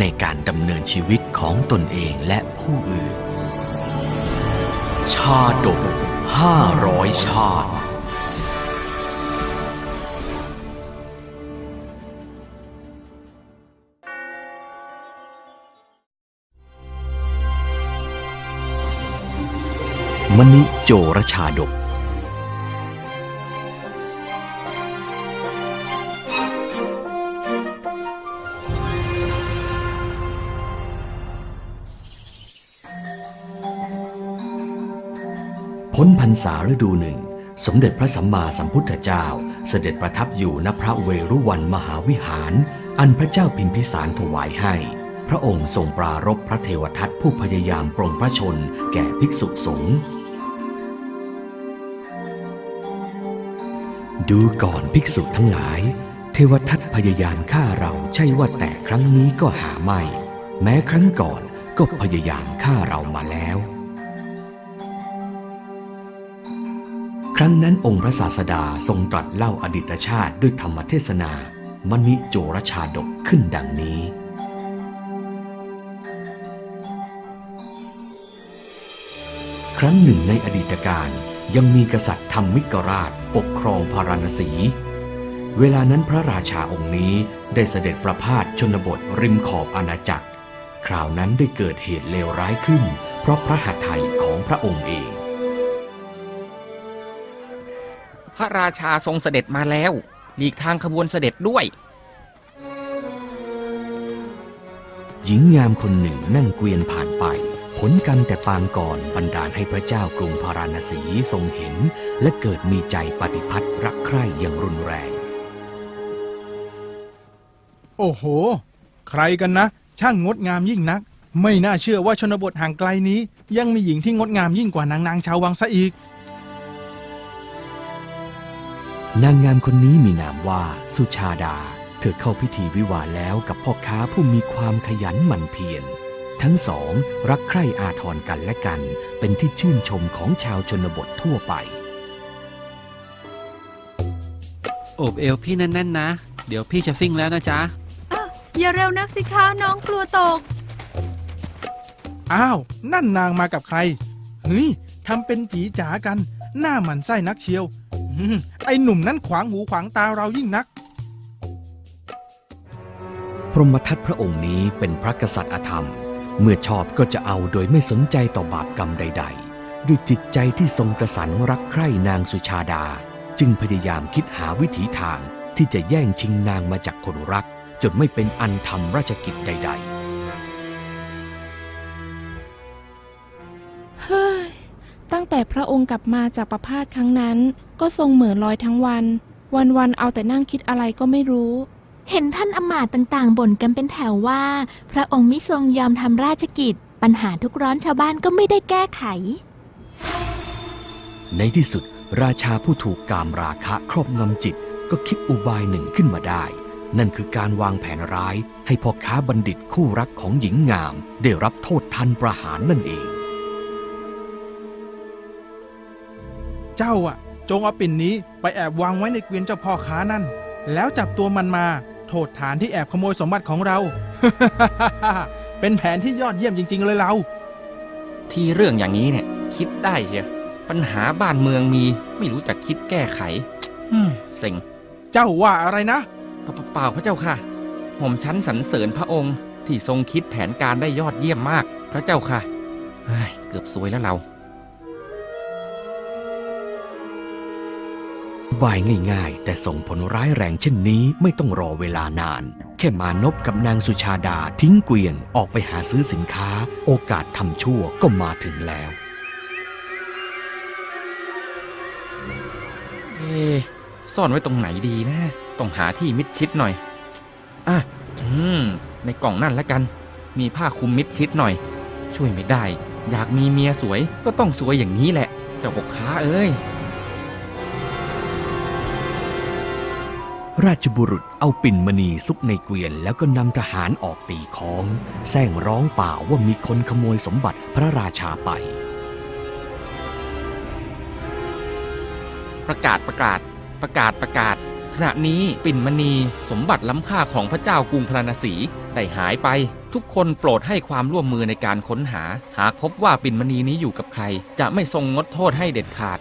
ในการดำเนินชีวิตของตนเองและผู้อื่น ชาดกห้าร้อยชาติมณิโจรชาดก พ้นพรรษาฤดูหนึ่ง สมเด็จพระสัมมาสัมพุทธเจ้า เสด็จประทับอยู่ณพระเวรุวันมหาวิหาร อันพระเจ้าพิมพิสารถวายให้ พระองค์ทรงปรารบพระเทวทัตผู้พยายามปรงพระชนแก่ภิกษุสงฆ์ดูก่อนภิกษุทั้งหลาย เทวทัตพยายามฆ่าเราใช่ว่าแต่ครั้งนี้ก็หาไม่ แม้ครั้งก่อนก็พยายามฆ่าเรามาแล้ว ครั้งนั้นองค์พระศาสดาทรงตรัสเล่าอดีตชาติด้วยธรรมเทศนามณิโจรชาดกขึ้นดังนี้ ครั้งหนึ่งในอดีตการยังมีกษัตริย์ธรรมิกราชปกครองพาราณสี เวลานั้นพระราชาองค์นี้ได้เสด็จประพาสชนบทริมขอบอาณาจักร คราวนั้นได้เกิดเหตุเลวร้ายขึ้น เพราะพระหัตถ์ไทยของพระองค์เอง พระราชาทรงเสด็จมาแล้ว หลีกทางขบวนเสด็จด้วย หญิงงามคนหนึ่งนั่งเกวียนผ่านไป ผลกรรมแต่ปางก่อนบันดาลให้พระเจ้ากรุงพาราณสีทรงเห็น และเกิดมีใจปฏิพัทธ์รักใคร่อย่างรุนแรง โอ้โห ใครกันนะ ช่างงดงามยิ่งนัก ไม่น่าเชื่อว่าชนบทห่างไกลนี้ ยังมีหญิงที่งดงามยิ่งกว่านางนางชาววังซะอีก นางงามคนนี้มีนามว่าสุชาดา เธอเข้าพิธีวิวาห์แล้วกับพ่อค้าผู้มีความขยันหมั่นเพียร ทั้งสองรักใคร่อาทรกันและกัน เป็นที่ชื่นชมของชาวชนบททั่วไป โอบเอวพี่แน่นๆนะ เดี๋ยวพี่จะซิ่งแล้วนะจ๊ะ อ้าวอย่าเร็วนักสิคะน้องกลัวตก อ้าว นั่นนางมากับใคร เฮ้ยทำเป็นจีจ๋ากัน หน้าหมันไส้นักเชียวอืม ไอ้หนุ่มนั้นขวางหูขวางตาเรายิ่งนัก พรหมทัตพระองค์นี้เป็นพระกษัตริย์อธรรม เมื่อชอบก็จะเอาโดยไม่สนใจต่อบาปกรรมใด ๆ ด้วยจิตใจที่ทรงกระสันรักใคร่นางสุชาดา จึงพยายามคิดหาวิถีทางที่จะแย่งชิงนางมาจากคนรัก จนไม่เป็นอันทำราชกิจใดเระองค์กลับมาจากประพาสครั้งนั้น ก็ทรงเหมือนลอยทั้งวัน วันๆเอาแต่นั่งคิดอะไรก็ไม่รู้ เห็นท่านอำมาตย์ต่างๆบ่นกันเป็นแถวว่า พระองค์มิทรงยอมทำราชกิจ ปัญหาทุกร้อนชาวบ้านก็ไม่ได้แก้ไขๆในที่สุด ราชาผู้ถูกกามราคะครอบงำจิตก็คิดอุบายหนึ่งขึ้นมาได้ นั่นคือการวางแผนร้าย ให้พ่อค้าบัณฑิตคู่รักของหญิงงาม ได้รับโทษทันประหารนั่นเอง เจ้าอะจงเอาปิ่นนี้ไปแอบวางไว้ในเกวียนเจ้าพ่อค้านั่น แล้วจับตัวมันมา โทษฐานที่แอบขโมยสมบัติของเรา เป็นแผนที่ยอดเยี่ยมจริง ๆ เลยเรา ที่เรื่องอย่างนี้เนี่ย คิดได้เชียวปัญหาบ้านเมืองมีไม่รู้จักคิดแก้ไขอืมเซ็งเจ้าว่าอะไรนะเปล่าเปล่าพระเจ้าค่ะ หม่อมชั้นสรรเสริญพระองค์ที่ทรงคิดแผนการได้ยอดเยี่ยมมาก พระเจ้าค่ะเฮ้ยเกือบซวยแล้วเรา บายง่ายๆ แต่ส่งผลร้ายแรงเช่นนี้ไม่ต้องรอเวลานาน แค่มานพกับนางสุชาดาทิ้งเกวียนออกไปหาซื้อสินค้า โอกาสทำชั่วก็มาถึงแล้ว เอ ซ่อนไว้ตรงไหนดีนะ ต้องหาที่มิดชิดหน่อย อะ อืม ในกล่องนั่นล้วกัน มีผ้าคลุมมิดชิดหน่อย ช่วยไม่ได้ อยากมีเมียสวยก็ต้องสวยอย่างนี้แหละ เจ้าพ่อค้าเอ้ย ราชบุรุษเอาปิ่นมณีซุกในเกวียน แล้วก็นำทหารออกตีค้อง แซงร้องเปล่าว่ามีคนขโมยสมบัติพระราชาไป ประกาศประกาศ ประกาศประกาศ ขณะนี้ปิ่นมณีสมบัติล้ำค่าของพระเจ้ากรุงพราณสีได้หายไป ทุกคนโปรดให้ความร่วมมือในการค้นหา หากพบว่าปิ่นมณีนี้อยู่กับใคร จะไม่ทรงงดโทษให้เด็ดขาด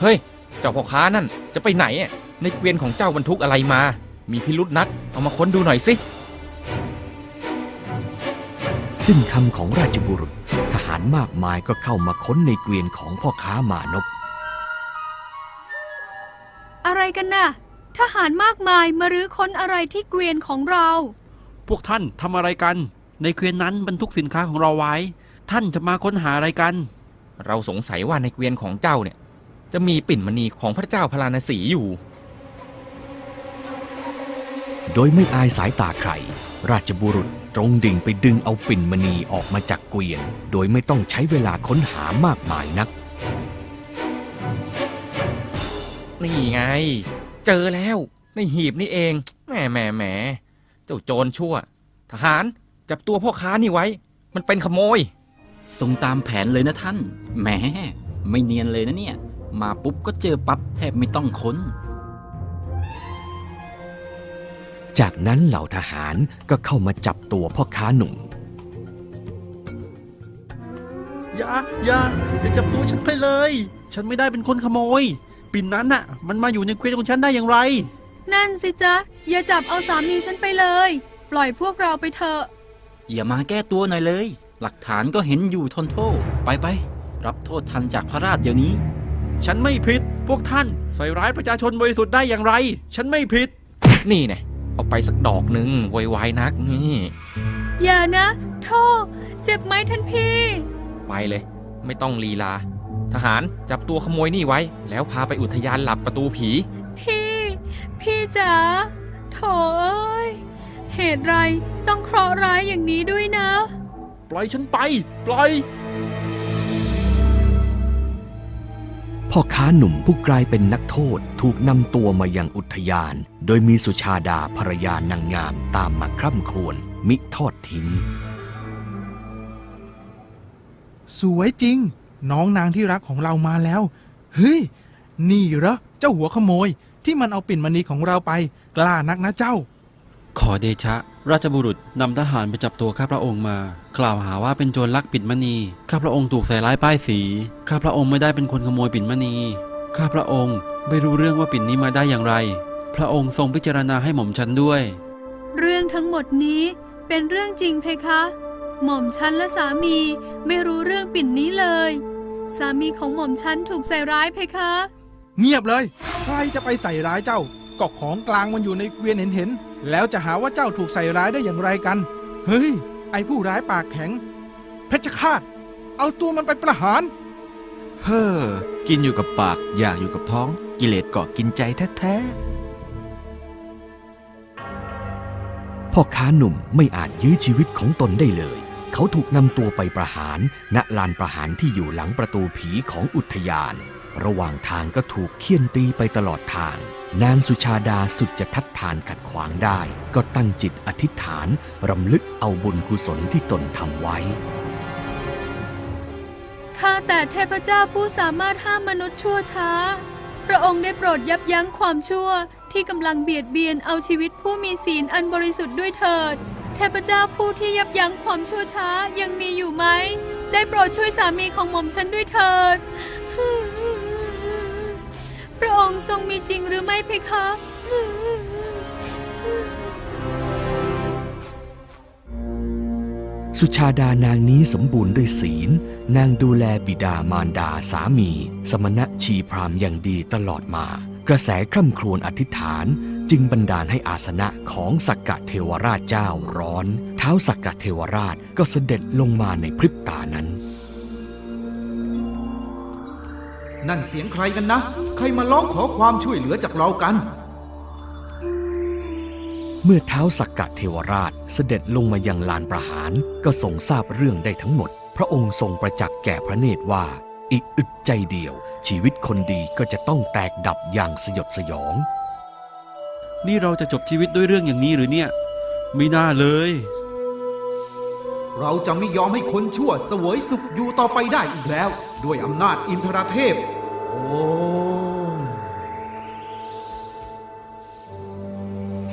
เฮ้ย เจ้าพ่อค้านั่นจะไปไหนอะในเกวียนของเจ้าบรรทุกอะไรมา มีพิรุษนัก เอามาค้นดูหน่อยสิ สิ้นคำของราชบุรุษ ทหารมากมายก็เข้ามาค้นในเกวียนของพ่อค้ามานพอะไรกันน่ะ ทหารมากมายมารื้อค้นอะไรที่เกวียนของเรา พวกท่านทำอะไรกัน ในเกวียนนั้นบรรทุกสินค้าของเราไว้ ท่านจะมาค้นหาอะไรกัน เราสงสัยว่าในเกวียนของเจ้าเนี่ย จะมีปิ่นมณีของพระเจ้าพราณสีอยู่ โดยไม่อายสายตาใคร ราชบุรุษตรงดิ่งไปดึงเอาปิ่นมณีออกมาจากเกวียน โดยไม่ต้องใช้เวลาค้นหามากมายนัก นี่ไง เจอแล้วในหีบนี่เองแหมแหมแหมเจ้าโจรชั่ว ทหารจับตัวพ่อค้านี่ไว้ มันเป็นขโมย ทรงตามแผนเลยนะท่าน แหม ไม่เนียนเลยนะเนี่ย มาปุ๊บก็เจอปั๊บแทบไม่ต้องค้น จากนั้นเหล่าทหารก็เข้ามาจับตัวพ่อค้าหนุ่ม อย่าอย่าอย่าจับตัวฉันไปเลย ฉันไม่ได้เป็นคนขโมย ปิ่นนั้นน่ะ มันมาอยู่ในเกวียนของฉันได้อย่างไร นั่นสิจ๊ะ อย่าจับเอาสามีฉันไปเลย ปล่อยพวกเราไปเถอะ อย่ามาแก้ตัวหน่อยเลย หลักฐานก็เห็นอยู่ทนโทษ ไปไปรับโทษทันจากพระราชเดี๋ยวนี้ ฉันไม่ผิด พวกท่านใส่ร้ายประชาชนบริสุทธิ์ได้อย่างไร ฉันไม่ผิด นี่ไงเอาไปสักดอกหนึ่งไวๆนักนี่อย่านะโทษเจ็บไหมท่านพี่ ไปเลย ไม่ต้องลีลา ทหารจับตัวขโมยนี่ไว้ แล้วพาไปอุทยานหลับประตูผี พี่ พี่จ๋าโถเอ้ยเหตุไรต้องเคราะห์ร้ายอย่างนี้ด้วยนะ ปล่อยฉันไป ปล่อย พ่อค้าหนุ่มผู้กลายเป็นนักโทษถูกนำตัวมายังอุทยาน โดยมีสุชาดาภรรยานางงามตามมาคร่ำครวญมิทอดทิ้ง สวยจริง น้องนางที่รักของเรามาแล้ว เฮ้ย นี่เหรอ เจ้าหัวขโมย ที่มันเอาปิ่นมณีของเราไป กล้านักนะเจ้า ขอเดชะ ราชบุรุษนำทหารไปจับตัวข้าพระองค์มา กล่าวหาว่าเป็นโจรลักปิ่นมณี ข้าพระองค์ถูกใส่ร้ายป้ายสี ข้าพระองค์ไม่ได้เป็นคนขโมยปิ่นมณี ข้าพระองค์ไม่รู้เรื่องว่าปิ่นนี้มาได้อย่างไร พระองค์ทรงพิจารณาให้หม่อมฉันด้วย เรื่องทั้งหมดนี้เป็นเรื่องจริงเพคะ หม่อมฉันและสามีไม่รู้เรื่องปิ่นนี้เลย สามีของหม่อมฉันถูกใส่ร้ายเพคะ เงียบเลย ใครจะไปใส่ร้ายเจ้าก็ของกลางมันอยู่ในเกวียนเห็นๆ แล้วจะหาว่าเจ้าถูกใส่ร้ายได้อย่างไรกัน เฮ้ย ไอ้ผู้ร้ายปากแข็ง เพชฌฆาต เอาตัวมันไปประหาร เฮ้อ กินอยู่กับปาก อยากอยู่กับท้อง กิเลสเกาะกินใจแท้ๆ พ่อค้าหนุ่มไม่อาจยื้อชีวิตของตนได้เลย เขาถูกนำตัวไปประหาร ณ ลานประหารที่อยู่หลังประตูผีของอุทยาน ระหว่างทางก็ถูกเคี่ยนตีไปตลอดทาง นางสุชาดาสุดจะทัดทานขัดขวางได้ ก็ตั้งจิตอธิษฐานรำลึกเอาบุญกุศลที่ตนทำไว้ ข้าแต่เทพเจ้าผู้สามารถห้ามมนุษย์ชั่วช้า พระองค์ได้โปรดยับยั้งความชั่วที่กำลังเบียดเบียนเอาชีวิตผู้มีศีลอันบริสุทธิ์ด้วยเถิด เทพเจ้าผู้ที่ยับยั้งความชั่วช้ายังมีอยู่ไหม ได้โปรดช่วยสามีของหม่อมฉันด้วยเถิด พระองค์ทรงมีจริงหรือไม่เพคะ สุชาดานางนี้สมบูรณ์ด้วยศีล นางดูแลบิดามารดาสามี สมณะชีพรามอย่างดีตลอดมา กระแสคร่ำครวญอธิษฐานจึงบันดาลให้อาสนะของสักกะเทวราชเจ้าร้อน เท้าสักกะเทวราชก็เสด็จลงมาในพริบตานั้น นั่นเสียงใครกันนะ ใครมาร้องขอความช่วยเหลือจากเรากัน เมื่อเท้าสักกะเทวราชเสด็จลงมายังลานประหารก็ทรงทราบเรื่องได้ทั้งหมด พระองค์ทรงประจักษ์แก่พระเนตรว่า อีกอึดใจเดียว ชีวิตคนดีก็จะต้องแตกดับอย่างสยดสยอง นี่เราจะจบชีวิตด้วยเรื่องอย่างนี้หรือเนี่ย ไม่น่าเลย เราจะไม่ยอมให้คนชั่วเสวยสุขอยู่ต่อไปได้อีกแล้ว ด้วยอำนาจอินทรเทพโอ้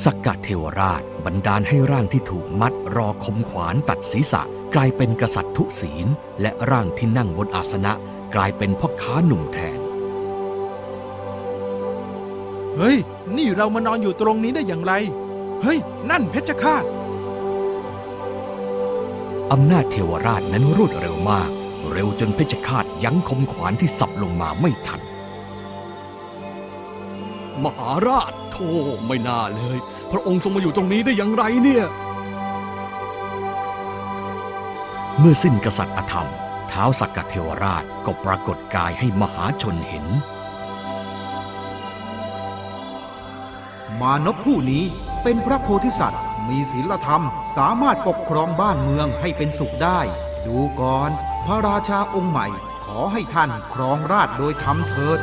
สักกะเทวราชบันดาลให้ร่างที่ถูกมัดรอคมขวานตัดศีรษะ กลายเป็นกษัตริย์ทุศีล และร่างที่นั่งบนอาสนะ กลายเป็นพ่อค้าหนุ่มแทน เฮ้ย นี่เรามานอนอยู่ตรงนี้ได้อย่างไร เฮ้ย นั่นเพชฌฆาตอำนาจเทวราชนั้นรวดเร็วมาก เร็วจนเพชฌฆาตยั้งคมขวานที่สับลงมาไม่ทัน มหาราชโธ่ไม่น่าเลย พระองค์ทรงมาอยู่ตรงนี้ได้อย่างไรเนี่ยเมื่อสิ้นกษัตริย์อธรรมเท้าวสักกะเทวราชก็ปรากฏกายให้มหาชนเห็น มานพผู้นี้เป็นพระโพธิสัตว์ มีศีลธรรมสามารถปกครองบ้านเมืองให้เป็นสุขได้ ดูก่อน พระราชาองค์ใหม่ขอให้ท่านครองราชโดยธรรมเถิด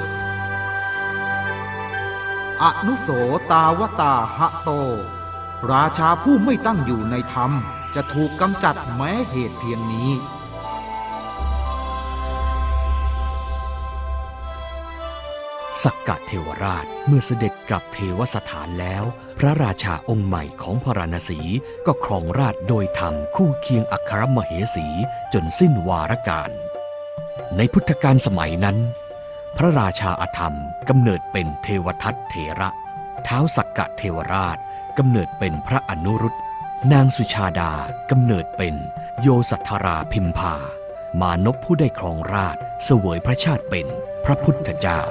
อนุโสตาวตาหะโต ราชาผู้ไม่ตั้งอยู่ในธรรม จะถูกกำจัดแม้เหตุเพียงนี้ สักกะเทวราชเมื่อเสด็จกลับเทวสถานแล้ว พระราชาองค์ใหม่ของพระราณสีก็ครองราชโดยธรรมคู่เคียงอัครมเหสีจนสิ้นวาระการ ในพุทธกาลสมัยนั้น พระราชาอธรรมกำเนิดเป็นเทวทัตเถระเท้าสักกะเทวราชกำเนิดเป็นพระอนุรุตนางสุชาดากำเนิดเป็นโยสัทธราพิมพามานพผู้ได้ครองราชเสวยพระชาติเป็นพระพุทธเจ้า